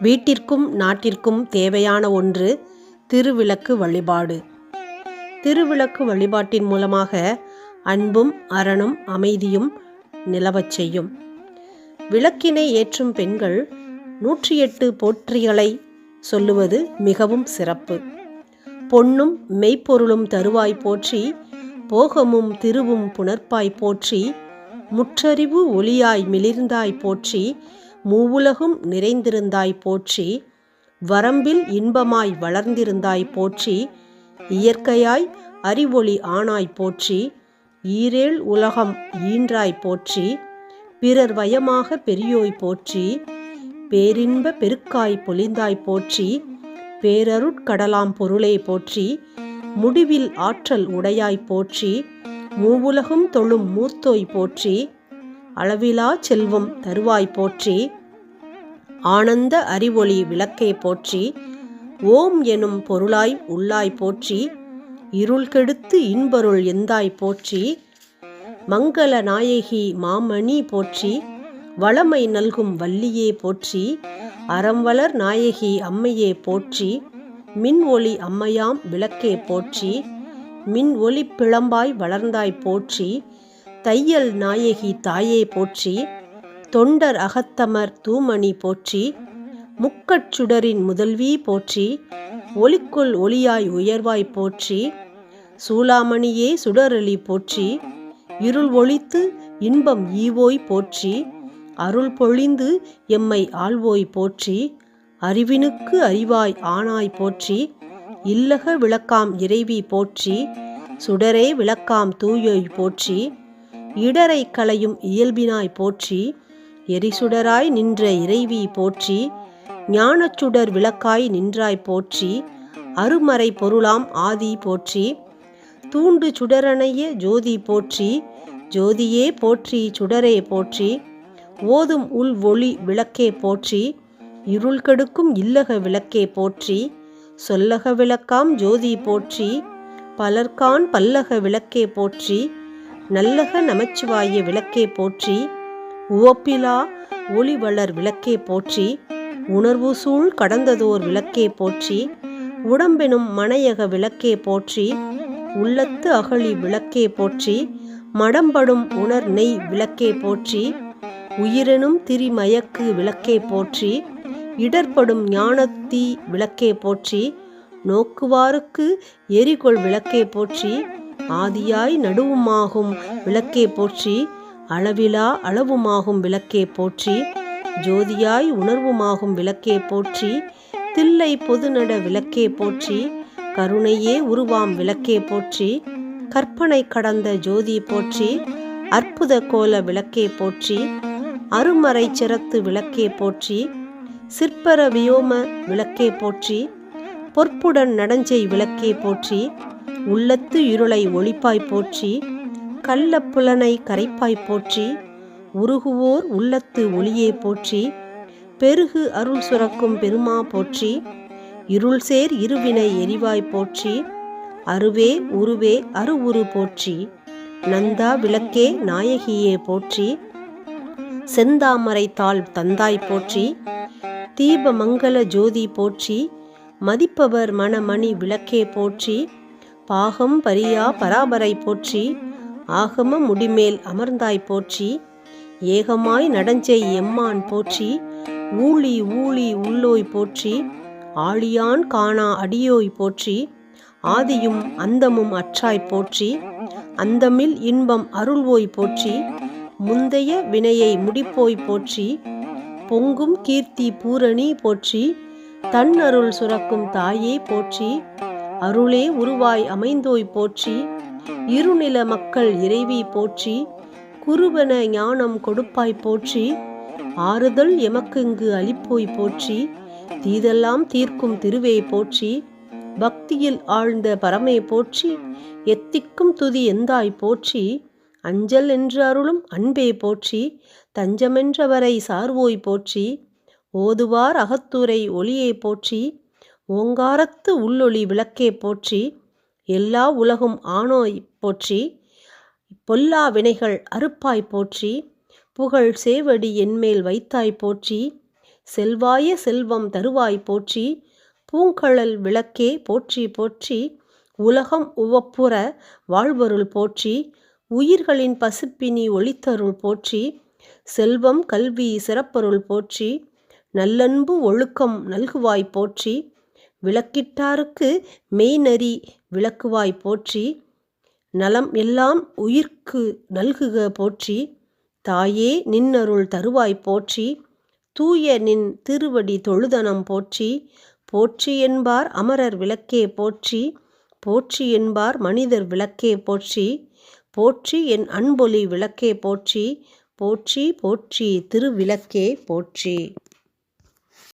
வீட்டிற்கும் நாட்டிற்கும் தேவையான ஒன்று திருவிளக்கு வழிபாடு. திருவிளக்கு வழிபாட்டின் மூலமாக அன்பும் அறனும் அமைதியும் நிலவச் செய்யும். விளக்கினை ஏற்றும் பெண்கள் நூற்றி எட்டு போற்றிகளை சொல்லுவது மிகவும் சிறப்பு. பொன்னும் மெய்ப்பொருளும் தருவாய் போற்றி போகமும் திருவும் புணர்ப்பாய் போற்றி முற்றறிவு ஒளியாய் மிளிர்ந்தாய் போற்றி மூவுலகும் நிறைந்திருந்தாய் போற்றி வரம்பில் இன்பமாய் வளர்ந்திருந்தாய் போற்றி இயற்கையாய் அறிவொளி ஆனாய் போற்றி ஈரேழ் உலகம் ஈன்றாய் போற்றி பிறர் வயமாக பெரியோய் போற்றி பேரின்ப பெருக்காய் பொலிந்தாய் போற்றி பேரருட்கடலாம் பொருளே போற்றி முடிவில் ஆற்றல் உடையாய் போற்றி மூவுலகும் தொழும் மூத்தோய் போற்றி அளவிலா செல்வம் தருவாய் போற்றி. ஆனந்த அறிவொளி விளக்கே போற்றி. ஓம் எனும் பொருளாய் உள்ளாய் போற்றி. இருள் கெடுத்து இன்பருள் எந்தாய் போற்றி. மங்கள நாயகி மாமணி போற்றி. வளமை நல்கும் வள்ளியே போற்றி. அறம்வளர் நாயகி அம்மையே போற்றி. மின் ஒளி அம்மையாம் விளக்கே போற்றி. மின் ஒளி பிளம்பாய் வளர்ந்தாய் போற்றி. தையல் நாயகி தாயே போற்றி தொண்டர் அகத்தமர் தூமணி போற்றி முக்கச்சுடரின் முதல்வி போற்றி ஒளிக்குள் ஒளியாய் உயர்வாய் போற்றி சூளாமணியே சுடரளி போற்றி இருள் ஒளித்து இன்பம் ஈவோய் போற்றி அருள் பொழிந்து எம்மை ஆள்வோய் போற்றி அறிவினுக்கு அறிவாய் ஆனாய் போற்றி இல்லக விளக்காம் இறைவி போற்றி சுடரே விளக்காம் தூயோய் போற்றி இடரை களையும் இயல்பினாய் போற்றி எரிசுடராய் நின்ற இறைவி போற்றி ஞானச்சுடர் விளக்காய் நின்றாய் போற்றி அருமறை பொருளாம் ஆதி போற்றி தூண்டு சுடரணைய ஜோதி போற்றி ஜோதியே போற்றி சுடரே போற்றி ஓதும் உள் ஒளி விளக்கே போற்றி இருள் கெடுக்கும் இல்லக விளக்கே போற்றி சொல்லக விளக்காம் ஜோதி போற்றி பலர்கான் பல்லக விளக்கே போற்றி நல்லக நமச்சிவாய விளக்கே போற்றி உவப்பிலா ஒளிவளர் விளக்கே போற்றி உணர்வு சூழ் கடந்ததோர் விளக்கே போற்றி உடம்பெனும் மனையக விளக்கே போற்றி உள்ளத்து அகழி விளக்கே போற்றி மடம்படும் உணர் நெய் விளக்கே போற்றி உயிரெனும் திரிமயக்கு விளக்கே போற்றி இடர்படும் ஞானத்தி விளக்கே போற்றி நோக்குவாருக்கு எரிகொள் விளக்கே போற்றி ஆதியாய் நடுவுமாகும் விளக்கே போற்றி அளவிலா அளவுமாகும் விளக்கே போற்றி ஜோதியாய் உணர்வுமாகும் விளக்கே போற்றி தில்லை பொதுநட விளக்கே போற்றி கருணையே உருவாம் விளக்கே போற்றி கற்பனை கடந்த ஜோதி போற்றி அற்புத கோல விளக்கே போற்றி அருமறை சிறத்து விளக்கே போற்றி சிற்பர வியோம விளக்கே போற்றி பொற்புடன் நடஞ்செய் விளக்கே போற்றி உள்ளத்து இருளை ஒளிப்பாய் போற்றி கள்ள புலனை கரைப்பாய் போற்றி உருகுவோர் உள்ளத்து ஒளியே போற்றி பெருகு அருள் சுரக்கும் பெருமா போற்றி இருள் சேர் இருவினை எரிவாய் போற்றி அருவே உருவே அருவுரு போற்றி நந்தா விளக்கே நாயகியே போற்றி செந்தாமரை தாள் தந்தாய் போற்றி தீபமங்கள ஜோதி போற்றி மதிப்பவர் மணமணி விளக்கே போற்றி பாகம் பரியா பராபரை போற்றி ஆகம முடிமேல் அமர்ந்தாய் போற்றி ஏகமாய் நடஞ்செய் எம்மான் போற்றி ஊழி ஊழி உள்ளோய் போற்றி ஆழியான் காணா அடியோய் போற்றி ஆதியும் அந்தமும் அற்றாய் போற்றி அந்தமில் இன்பம் அருள்வோய் போற்றி முந்தைய வினையை முடிப்போய் போற்றி பொங்கும் கீர்த்தி பூரணி போற்றி தன்னருள் சுரக்கும் தாயே போற்றி அருளே உருவாய் அமைந்தோய் போற்றி இருநில மக்கள் இறைவி போற்றி குருவன ஞானம் கொடுப்பாய் போற்றி ஆறுதல் எமக்குங்கு அளிப்போய் போற்றி தீதெல்லாம் தீர்க்கும் திருவே போற்றி பக்தியில் ஆழ்ந்த பரமே போற்றி எத்திக்கும் துதி எந்தாய் போற்றி அஞ்சல் என்று அருளும் அன்பே போற்றி தஞ்சமென்றவரை சார்வோய் போற்றி ஓதுவார் அகத்துரை ஒளியே போற்றி ஓங்காரத்து உள்ளொளி விளக்கே போற்றி எல்லா உலகும் ஆணோய் போற்றி பொல்லா வினைகள் அறுப்பாய் போற்றி புகழ் சேவடி என்மேல் வைத்தாய் போற்றி செல்வாய செல்வம் தருவாய் போற்றி பூங்கழல் விளக்கே போற்றி போற்றி உலகம் உவப்புற வாழ்வருள் போற்றி உயிர்களின் பசுப்பினி ஒளித்தருள் போற்றி செல்வம் கல்வி சிறப்பருள் போற்றி நல்லன்பு ஒழுக்கம் நல்குவாய் போற்றி விளக்கிட்டாருக்கு மெய்நெறி விளக்குவாய் போற்றி நலம் எல்லாம் உயிர்க்கு நல்குக போற்றி தாயே நின்னருள் தருவாய் போற்றி தூய நின் திருவடி தொழுதனம் போற்றி போற்றி என்பார் அமரர் விளக்கே போற்றி போற்றி என்பார் மனிதர் விளக்கே போற்றி போற்றி என் அன்பொலி விளக்கே போற்றி போற்றி போற்றி திருவிளக்கே போற்றி.